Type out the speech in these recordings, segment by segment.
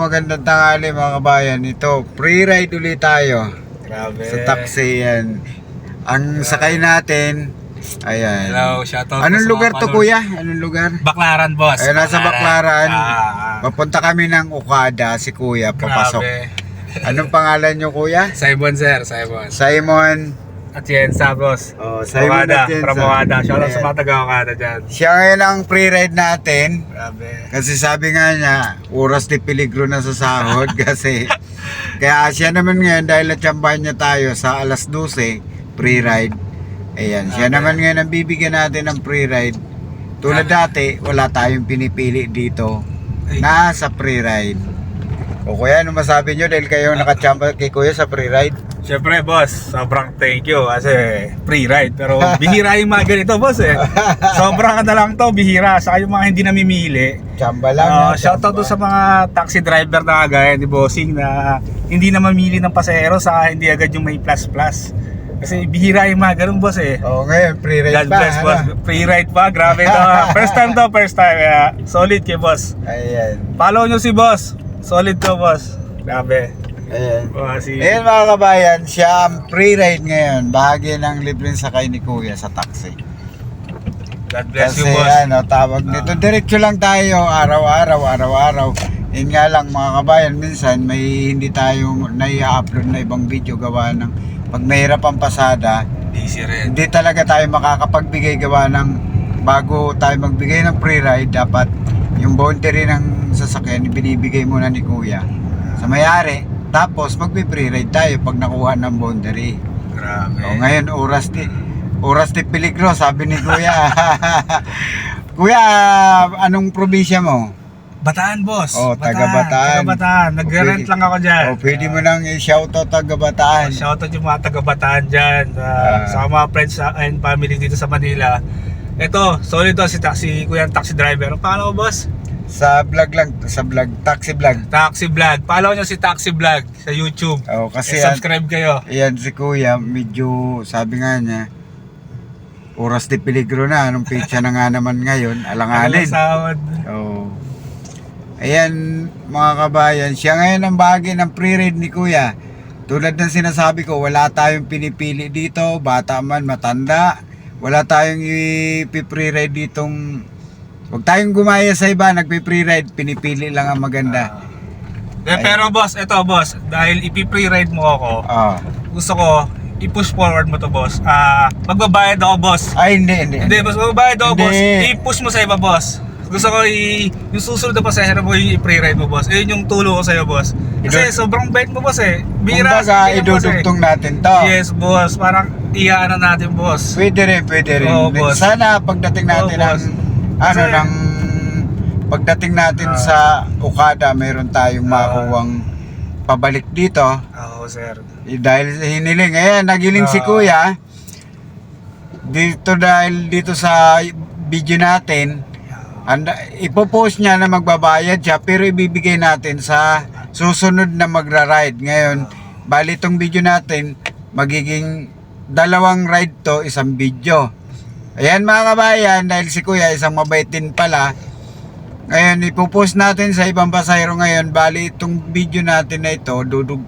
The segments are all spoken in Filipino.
magandang tanghali mga kabayan. Ito, free ride ulit tayo Grabe. sa taxi yan. Ang sakay natin, ayan. Hello, shoutout po Anong sa lugar mga to kuya? Anong lugar? Baklaran, boss. Ayun, nasa Baklaran. Ah, Papunta kami ng Okada, si kuya, papasok. Grabe. Anong pangalan nyo kuya? Simon, sir. Simon. Simon. Atienza, boss. Oh, Simon Okada. Atienza. From Okada. Shoutout sa Ayan. mga taga-Okada dyan. Siya ngayon ang free ride natin. Grabe. Kasi sabi nga niya, oras de peligro na sa sahod kasi kaya siya naman ngayon dahil natsambahan niya tayo sa alas 12, free ride. Ayan, siya naman ngayon ang bibigyan natin ng free ride. Tulad dati, wala tayong pinipili dito na sa free ride. O kuya, ano masabi niyo dahil kayo nakatsamba kay kuya sa free ride? Siyempre, boss, sobrang thank you kasi free ride. Pero bihira yung mga ganito, boss eh. Sobrang ano lang to, bihira. Saka yung mga hindi namimili. Tsamba lang. Uh, ha, shoutout tsamba. to sa mga taxi driver na kagaya ni Bossing na hindi na mamili ng pasahero sa hindi agad yung may plus plus. Kasi bihira yung mga ganun boss eh. O ngayon, free ride God pa. bless ano? boss. Free ride pa. Grabe to. ha. first time to, first time. Kaya solid kay boss. Ayan. Follow nyo si boss. Solid to boss. Grabe. Ayan. Oh, si... Ayan mga kabayan, siya ang free ride ngayon. Bahagi ng libreng sakay ni Kuya sa taxi. God bless Kasi you boss. ano, tawag nito, diretso lang tayo araw-araw, araw-araw. Yun nga lang mga kabayan, minsan may hindi tayo nai-upload na ibang video gawa ng pag mahirap ang pasada, Busy rin. hindi talaga tayo makakapagbigay gawa ng bago tayo magbigay ng free ride, dapat yung boundary ng sasakyan, binibigay muna ni Kuya sa mayari. Tapos magpi-free ride tayo pag nakuha ng boundary. Grabe. O ngayon oras di oras di peligro sabi ni Kuya. Kuya, anong probinsya mo? Bataan boss. Oh, taga Bataan. Taga Bataan. Nagre-rent Okay. lang ako dyan. O pwede mo nang i-shoutout taga Bataan. Shoutout yung mga taga Bataan dyan. Uh, Ah. sa mga friends and family dito sa Manila. Ito, solid to si taxi, kuya taxi driver. Paano ko boss? Sa vlog lang, sa vlog, taxi vlog. Taxi Vlog. Follow nyo si Taxi Vlog sa YouTube. O kasi Eh, yan, subscribe kayo. yan si Kuya, medyo sabi nga niya, oras di peligro na, anong pizza na nga naman ngayon, alanganin. Sahod. Oo. Ayan mga kabayan, siya ngayon ang bahagi ng pre-read ni Kuya. Tulad ng sinasabi ko, wala tayong pinipili dito, bata man, matanda. Wala tayong i-pre-ride ditong... Huwag tayong gumaya sa iba, nagpe-pre-ride, pinipili lang ang maganda. Eh, pero boss, ito boss, dahil ipi-pre-ride mo ako, Ah. gusto ko i-push forward mo to boss. Ah, magbabayad ako boss. Ay, hindi, hindi. Hindi, boss, magbabayad ako boss. I-push mo sa iba boss. Gusto ko i yung susunod na pasahero mo yung i-pre-ride mo boss. Ayun yung tulong ko sa'yo boss. Kasi Ido- sobrang bait mo boss eh. Bira Kumbaga, idudugtong natin to. Yes boss, parang iyaan na natin boss. Pwede rin, pwede rin. Oo, boss. Sana pagdating natin Oo, ng boss. Ano Kasi- ng pagdating natin Ah. sa Okada, meron tayong Ah. makuwang pabalik dito. Oo sir. Eh, dahil hiniling. Ayan, nagiling si Ah. Kuya. Dito dahil dito sa video natin, anda, ipopost niya na magbabayad siya pero ibibigay natin sa susunod na magra-ride. Ngayon, bali itong video natin, magiging dalawang ride to, isang video. Ayan mga kabayan, dahil si Kuya isang mabait din pala, ngayon ipopost natin sa ibang pasahero ngayon, bali itong video natin na ito, dudug,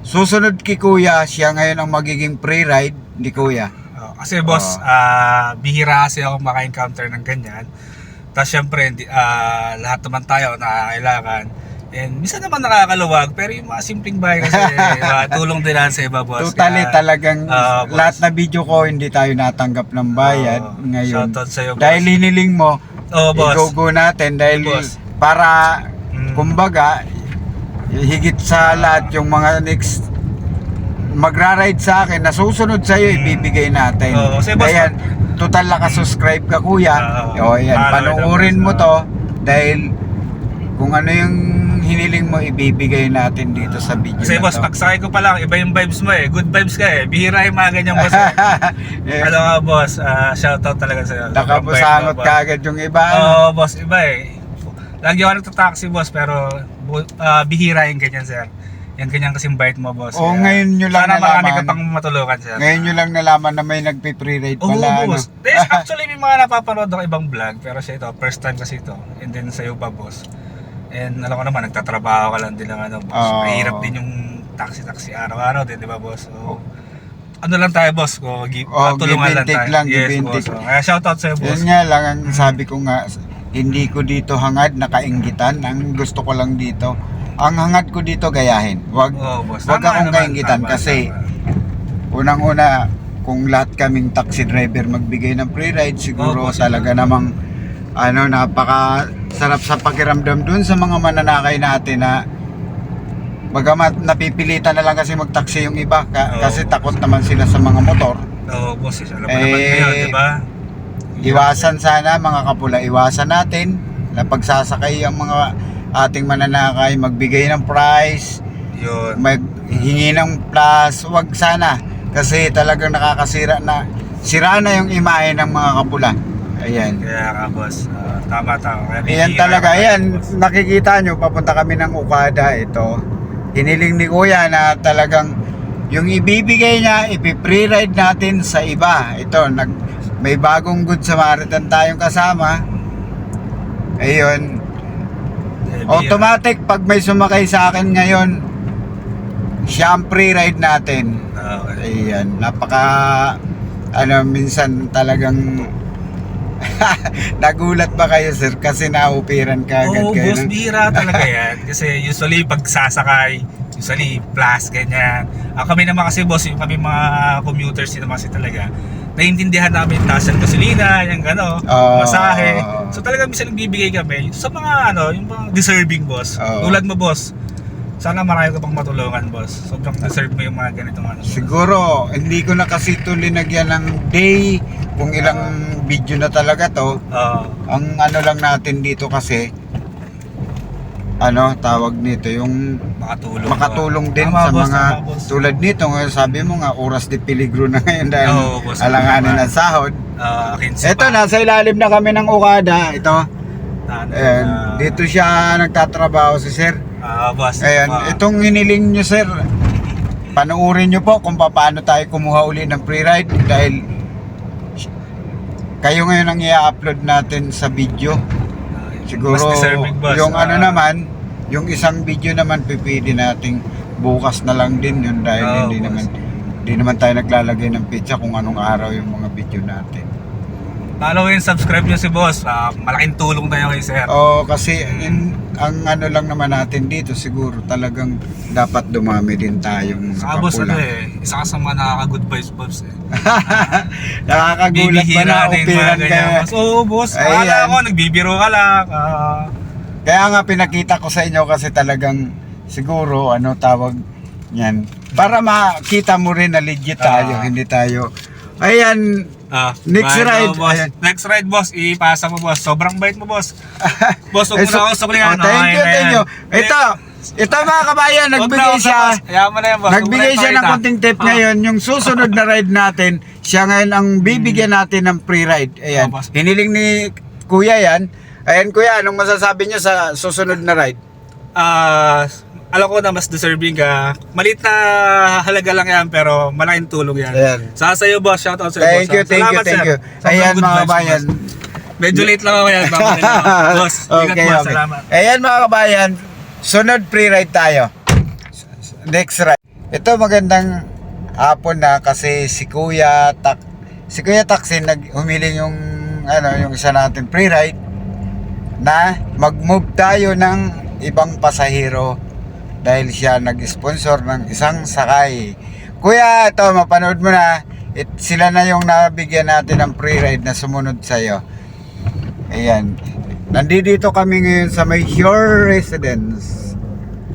susunod kay Kuya, siya ngayon ang magiging pre-ride ni Kuya. Oo, kasi boss, ah bihira kasi ako maka-encounter ng ganyan. Tapos syempre, hindi- ah, lahat naman tayo na kailangan. And minsan naman nakakaluwag, pero yung mga simpleng bagay kasi, ah, tulong din lang sa iba boss. Totally Kaya, talagang ah, boss. lahat na video ko hindi tayo natanggap ng bayad Oo, ngayon. sa'yo, boss. Dahil hiniling mo, Oo, boss. i-go natin dahil Boss. para Mm. kumbaga higit sa lahat yung mga next magra-ride sa akin na susunod sa iyo Mm. ibibigay natin. Oo, kasi boss, Kaya total naka-subscribe ka kuya. o Oo. yan, Follow panoorin mo to dahil kung ano yung hiniling mo ibibigay natin dito sa video Kasi boss, to. pagsakay ko pa lang, iba yung vibes mo eh. Good vibes ka eh. Bihira yung mga ganyan boss eh. Eh, Ano nga boss, ah, shoutout talaga sa'yo. Nakapusangot ka agad yung iba. Oo, ano? boss, iba eh. Lagi ako nagtataxi, boss, pero ah, bihira yung ganyan, sir. Yung ganyan kasing bite mo, boss. Oo, Kaya, ngayon nyo lang Sana marami ka nalaman. pang matulungan, sir. Ngayon nyo lang nalaman na may nagpe-pre-ride Oo, pala. ano? boss. There's actually may mga napapanood ako ibang vlog, pero siya ito, first time kasi ito. And then sa'yo pa, boss. And alam ko naman, nagtatrabaho ka lang din ng ano, boss. Oo. Mahirap din yung taxi-taxi araw-araw din, di ba, boss? So, ano lang tayo, boss? Ko, give, Oh, tulungan give and lang take tayo. lang, yes, give and boss. take. Oh, Kaya shoutout sa'yo, boss. Yun nga lang ang sabi ko nga, hindi ko dito hangad nakainggitan. Ang gusto ko lang dito, ang hangad ko dito gayahin. Wag Oo, boss. wag Tama akong naman, kaingitan tama, kasi tama. unang-una kung lahat kaming taxi driver magbigay ng free ride siguro Oo, boss. talaga namang ano napaka sarap sa pakiramdam dun sa mga mananakay natin na bagamat napipilitan na lang kasi magtaksi yung iba ka- Oo, kasi takot naman sila sa mga motor Oo, boss. Alam mo Eh, naman ngayon, di ba? Iwasan sana mga kapula, iwasan natin na pagsasakay ang mga ating mananakay, magbigay ng price, Yun. maghingi ng plus, wag sana. Kasi talagang nakakasira na, sira na yung imahe ng mga kapula. Ayan. Kaya ka, boss. Ah, tama, tama. Kaya Ayan talaga, ka ayan, boss. nakikita nyo, papunta kami ng Ukada, ito. Hiniling ni Kuya na talagang yung ibibigay niya, ipi-free ride natin sa iba. Ito, nag, may bagong Good Samaritan tayong kasama. Ayun, bihira. automatic pag may sumakay sa akin ngayon, siya ang free ride natin. Ah, Okay. Ayan, napaka ano minsan talagang nagulat ba kayo sir kasi naupiran ka agad Oo, kayo boss, ng- bihira talaga yan. Kasi usually pag sasakay, usually plus, ganyan. Ah, kami naman kasi boss, yung kami mga commuters din naman kasi talaga, naiintindihan namin taas ng gasolina, yung gano, Oo. masahe. So talaga minsan nagbibigay kami sa mga ano, yung mga deserving boss. Oo. Tulad mo boss. Sana marami ka pang matulungan boss. Sobrang deserve mo yung mga ganitong ano. Siguro, hindi ko na kasi ito linagyan ng day kung ilang video na talaga to. Oo. Ang ano lang natin dito kasi, ano, tawag nito, yung makatulong. makatulong din Tama, sa boss, mga tama, boss. tulad nito. Ngayon, sabi mo nga, oras de peligro na ngayon dahil Oo, boss. alanganin Tama. ng sahod. Ah, akin sa Ito, nasa ilalim na kami ng Okada. Ito, Ano, ah, dito siya nagtatrabaho si sir. Ah, boss. Ayan, Ah, itong hiniling nyo sir, panoorin nyo po kung paano tayo kumuha uli ng free ride dahil kayo ngayon ang i-upload natin sa video. ah, Siguro mas deserving, boss. yung ano Ah, naman, yung isang video naman pipili nating bukas na lang din yun dahil Oo, hindi boss. naman hindi naman tayo naglalagay ng pizza kung anong araw yung mga video natin. Follow and subscribe nyo si boss. Ah, malaking tulong tayo kay sir. Oo, kasi in, ang ano lang naman natin dito siguro talagang dapat dumami din tayong Saka boss, ano eh, isa ka sa mga nakaka-good vibes boss eh. Nakakagulat ba na upiran kaya? boss. Oo, boss. Akala ko, nagbibiro ka lang. Ah, Kaya nga pinakita ko sa inyo kasi talagang siguro ano tawag niyan. Para makita mo rin na legit tayo, Ah. hindi tayo. Ayan, ah, Next bye, ride, no, boss. ayan. Next ride, boss. Ipasa mo, boss. Sobrang bait mo, boss. boss, huwag mo na ako sukulihan. oh, thank you, thank you. Ito, ito mga kabayan, nagbigay siya. Yan, boss. Nagbigay siya ng konting tip Ah. ngayon. Yung susunod na ride natin, siya ngayon ang bibigyan natin ng free ride. Ayan. Oh. Hiniling ni Kuya yan. Ayan Kuya, anong masasabi niyo sa susunod na ride? Ah, alam ko na mas deserving ka. Malit na halaga lang yan pero malaking tulong yan. Ayan. Sa sa'yo boss, shout out sa'yo Thank boss. you, ah. thank you, Salamat, thank sir. you. Sobrang Ayan mga boss. Medyo late lang ako yan. Boss, ingat boss. Salamat. Ayan mga kabayan, sunod free ride tayo. Next ride. Ito magandang hapon na kasi si Kuya Tak si Kuya Taksin nag humiling yung ano yung isa natin free ride na mag-move tayo ng ibang pasahero dahil siya nag-sponsor ng isang sakay. Kuya, ito mapanood mo na. It, sila na yung nabigyan natin ng free ride na sumunod sa'yo. Ayan. Nandito kami ngayon sa may Shore Residence.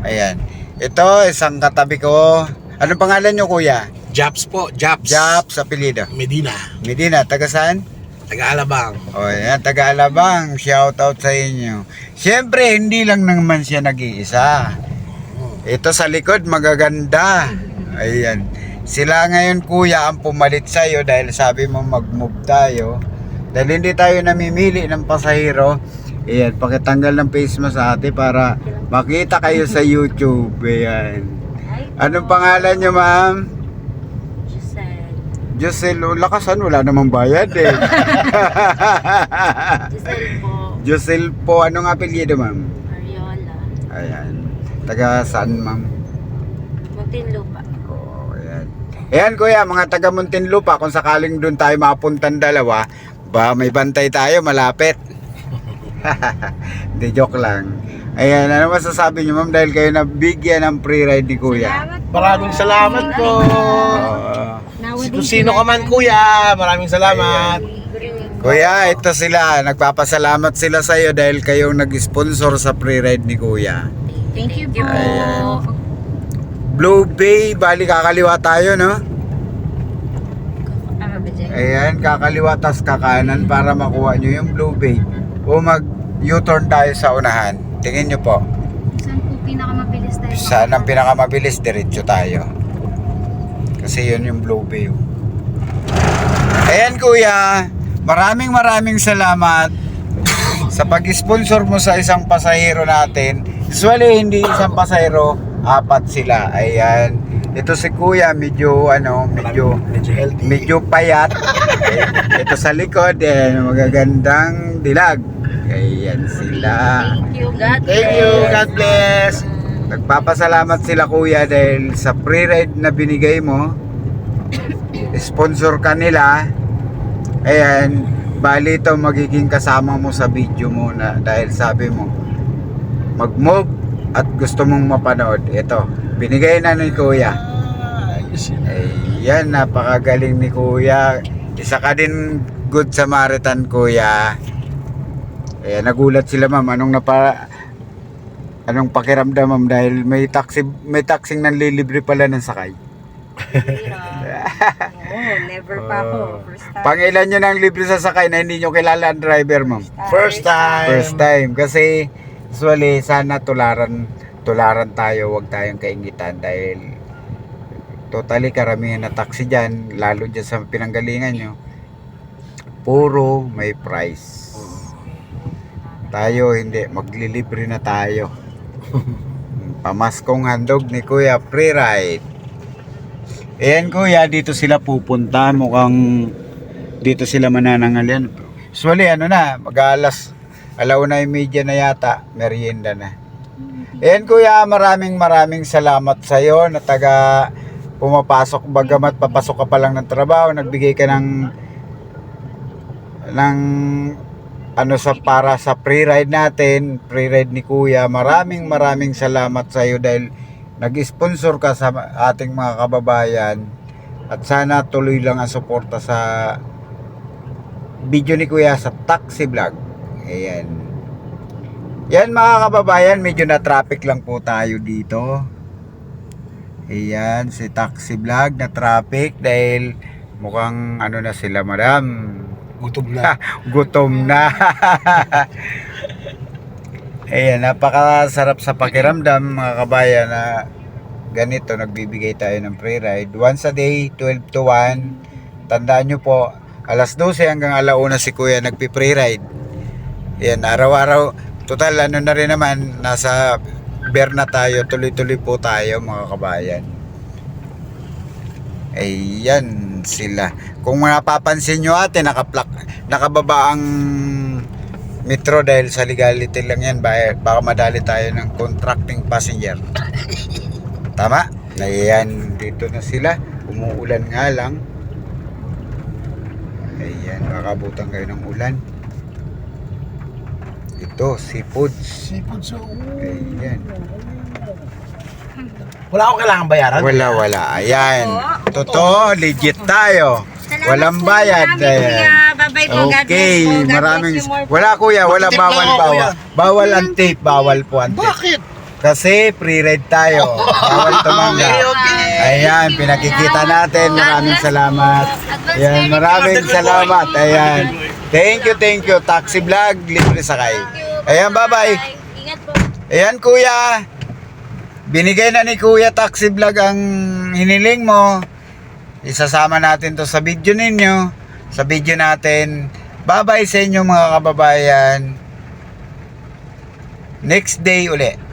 Ayan. Ito, isang katabi ko. Ano pangalan nyo, kuya? Japs po, Japs. Jap sa apelido. Medina, Medina, taga saan? taga-alabang. O, yan, taga Alabang. Shout out sa inyo. Siyempre, hindi lang naman siya nag-iisa. Ito sa likod, magaganda. Ayan. Sila ngayon, kuya, ang pumalit sa'yo dahil sabi mo mag-move tayo. Dahil hindi tayo namimili ng pasahero. Ayan, pakitanggal ng face mask sa ate para makita kayo sa YouTube. Ayan. Anong pangalan nyo, ma'am? Giselle. Josel, oh, lakasan, wala namang bayad eh. Giselle po. Josel po, anong apelyido, ma'am? Ariola. Ayan. Taga saan, ma'am? Muntinlupa. Oo, ayan. Ayan, kuya, mga taga Muntinlupa, kung sakaling doon tayo mapuntan dalawa, ba may bantay tayo, malapit. Hindi, joke lang. Ayan, ano masasabi niyo, ma'am, dahil kayo nabigyan ng free ride ni kuya? Salamat. Maraming salamat po. Oo. Kung sino ka man kuya, maraming salamat. Kuya, ito sila. Nagpapasalamat sila sa iyo dahil kayong nag-sponsor sa free ride ni Kuya. Thank you po. Ayan. Blue Bay, bali kakaliwa tayo, no? Ayan, kakaliwa tas kakanan para makuha nyo yung Blue Bay. O mag U-turn tayo sa unahan. Tingin nyo po. Saan po pinakamabilis tayo? Saan ang pinakamabilis? Diretso tayo. Kasi yun yung Blue Bay. Ayan kuya, maraming maraming salamat sa pag-sponsor mo sa isang pasahero natin. Usually hindi isang pasahero, apat sila. Ayan. Ito si kuya, medyo ano, medyo Medyo healthy. medyo payat. Ito sa likod, eh, magagandang dilag. Ayan sila. Thank you. God Thank you. God bless. Nagpapasalamat sila kuya dahil sa free ride na binigay mo. Sponsor ka nila. Ayan, bali ito magiging kasama mo sa video mo na dahil sabi mo mag-move at gusto mong mapanood. Ito, binigay na ni kuya. Ayan, napakagaling ni kuya. Isa ka din good Samaritan kuya. Ayan, nagulat sila ma'am. Anong napa... Anong pakiramdam ma'am dahil may taxi may taxing nanlilibre pala ng sakay. Oo, never pa ako. First time. Pangilan nyo ng libre sa sakay na hindi nyo kilala ang driver ma'am. First time. First time kasi usually sana tularan tularan tayo, wag tayong kaingitan dahil totally karamihan na taxi dyan, lalo dyan sa pinanggalingan nyo, puro may price. Tayo hindi, maglilibre na tayo. Pamaskong handog ni Kuya Free Ride. Ayan Kuya, dito sila pupunta. Mukhang dito sila mananangalian. Usually ano na, mag-alas alauna yung media na yata, merienda na. Ayan kuya, maraming maraming salamat sa iyo na taga pumapasok bagamat papasok ka pa lang ng trabaho, nagbigay ka ng ng ano sa para sa free ride natin, free ride ni kuya. Maraming maraming salamat sa iyo dahil nag-sponsor ka sa ating mga kababayan at sana tuloy lang ang suporta sa video ni kuya sa taxi vlog. Ayan. Yan mga kababayan, medyo na traffic lang po tayo dito. Ayan, si taxi vlog na traffic dahil mukhang ano na sila madam. Gutom na. Gutom na. Ayan, napakasarap sa pakiramdam mga kabayan na ganito, nagbibigay tayo ng free ride. Once a day, 12 to 1. Tandaan nyo po, alas 12 hanggang alauna si kuya nagpi-free ride. Ayan, araw-araw, total ano na rin naman, nasa bear na tayo, tuloy-tuloy po tayo mga kabayan. Ayan sila. Kung mapapansin nyo ate, nakaplak, nakababa ang metro dahil sa legality lang yan. Baka, madali tayo ng contracting passenger. Tama? Ayan, dito na sila. Umuulan nga lang. Ayan, kakabutan kayo ng ulan. Ito, seafoods. Sipod sa Ayan. Wala akong kailangan bayaran. Wala, wala. Ayan. Totoo, legit tayo. Walang bayad. Ayan. Bye-bye po. God bless Okay, po. God maraming bless you more po. wala kuya, wala Tip bawal ako, bawal. kuya. Bawal ang tape, bawal po ang tape. Bakit? Kasi free ride tayo. Bawal tumangga. Okay, okay. Ayan, pinakikita natin. Maraming salamat. Ayan, maraming salamat. Ayan. Thank you, thank you. Taxi vlog, libre sakay. Ayan, bye-bye. Ingat po. Ayan kuya. Binigay na ni Kuya Taxi Vlog ang hiniling mo. Isasama natin to sa video ninyo. Sa video natin. Bye-bye sa inyo mga kababayan. Next day uli.